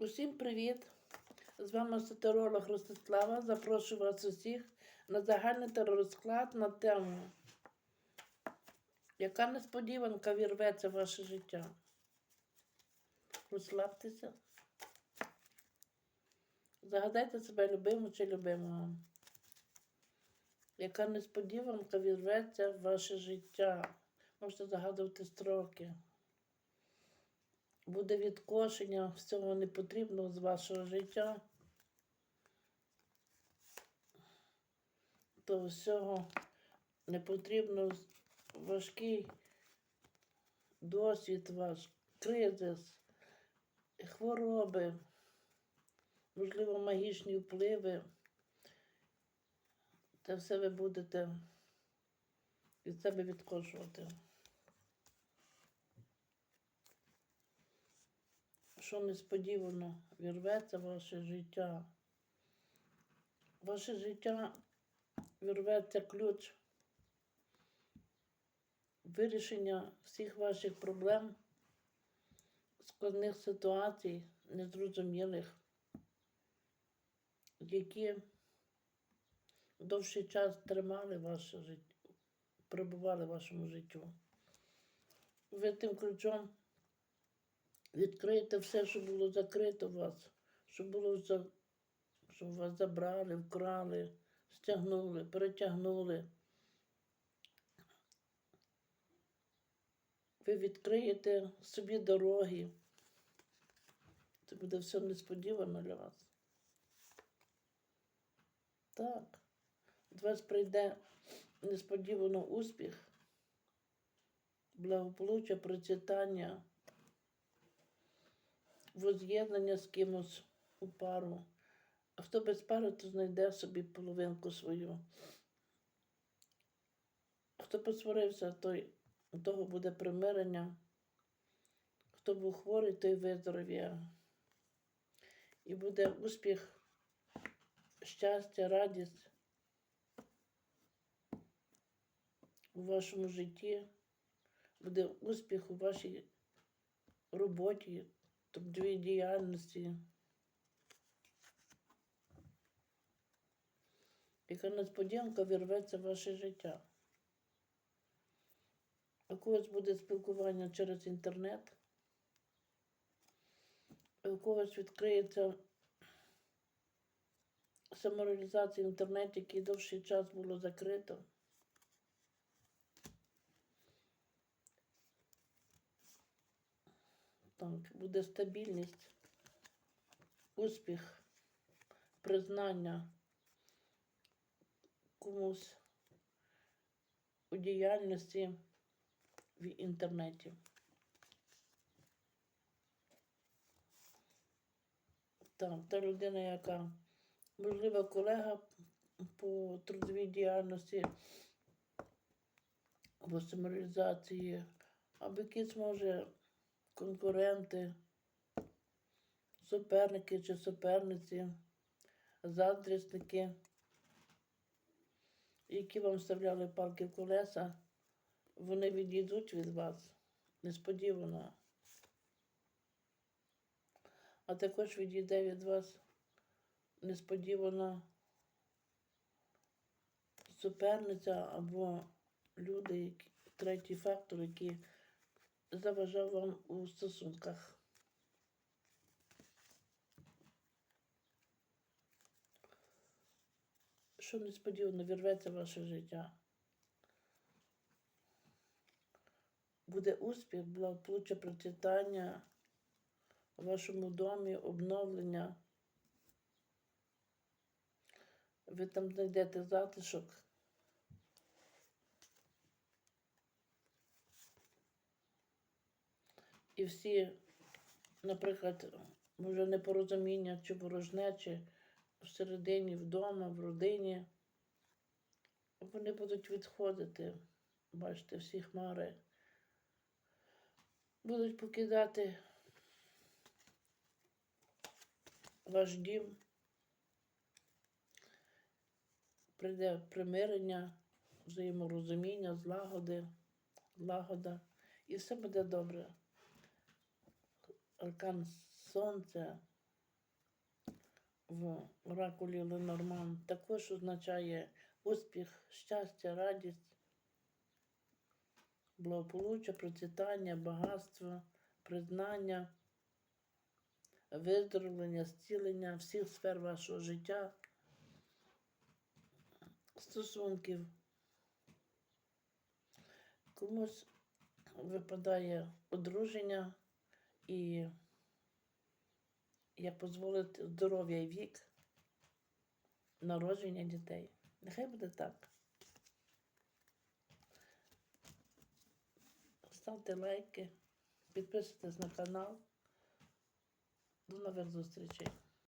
Усім привіт! З вами сатиролог Ростислава. Запрошую вас усіх на загальний теророзклад на тему. Яка несподіванка вірветься в ваше життя? Розслабтеся. Загадайте себе любиму чи любимого. Яка несподіванка вірветься в ваше життя? Можете загадувати строки. Буде відкошення всього непотрібного з вашого життя. То всього непотрібно важкий досвід ваш, кризис, хвороби, можливо, магічні впливи. Це все ви будете від себе відкошувати. Що несподівано вірветься ваше життя. Ваше життя вірветься ключ вирішення всіх ваших проблем, складних ситуацій, незрозумілих, які довший час тримали ваше життя, перебували в вашому життю. Ви тим ключом Відкрийте все, що було закрито у вас, що було за... що вас забрали, вкрали, стягнули, перетягнули. Ви відкриєте собі дороги. Це буде все несподівано для вас. Так, до вас прийде несподівано успіх, благополуччя, процвітання воз'єднання з кимось у пару. А хто без пари, то знайде собі половинку свою. Хто посварився, той у того буде примирення. Хто був хворий, той виздоров'я. І буде успіх, щастя, радість у вашому житті, буде успіх у вашій роботі трудовій діяльності. Яка несподіванка вірветься в ваше життя. У когось буде спілкування через інтернет, у когось відкриється самореалізація в який довший час було закрито. Так, буде стабільність, успіх, признання комусь у діяльності в інтернеті. Так, та людина, яка, можливо, колега по трудовій діяльності або самореалізації, або якийсь може конкуренти, суперники чи суперниці, заздрісники, які вам вставляли палки в колеса, вони відійдуть від вас несподівано. А також відійде від вас несподівано суперниця або люди, які, третій фактор, які заважав вам у стосунках. Що несподівано вірветься ваше життя. Буде успіх, благополуччя, процвітання в вашому домі, обновлення. Ви там знайдете затишок. І всі, наприклад, може непорозуміння чи ворожнечі всередині, вдома, в родині, вони будуть відходити, бачите, всі хмари. Будуть покидати ваш дім, прийде примирення, взаєморозуміння, злагоди, лагода, і все буде добре аркан сонця, в оракулі Ленорман також означає успіх, щастя, радість, благополуччя, процвітання, багатство, признання, виздоровлення, зцілення всіх сфер вашого життя, стосунків. Комусь випадає одруження і як дозволить здоров'я і вік народження дітей. Нехай буде так. Ставте лайки, підписуйтесь на канал. До нових зустрічей.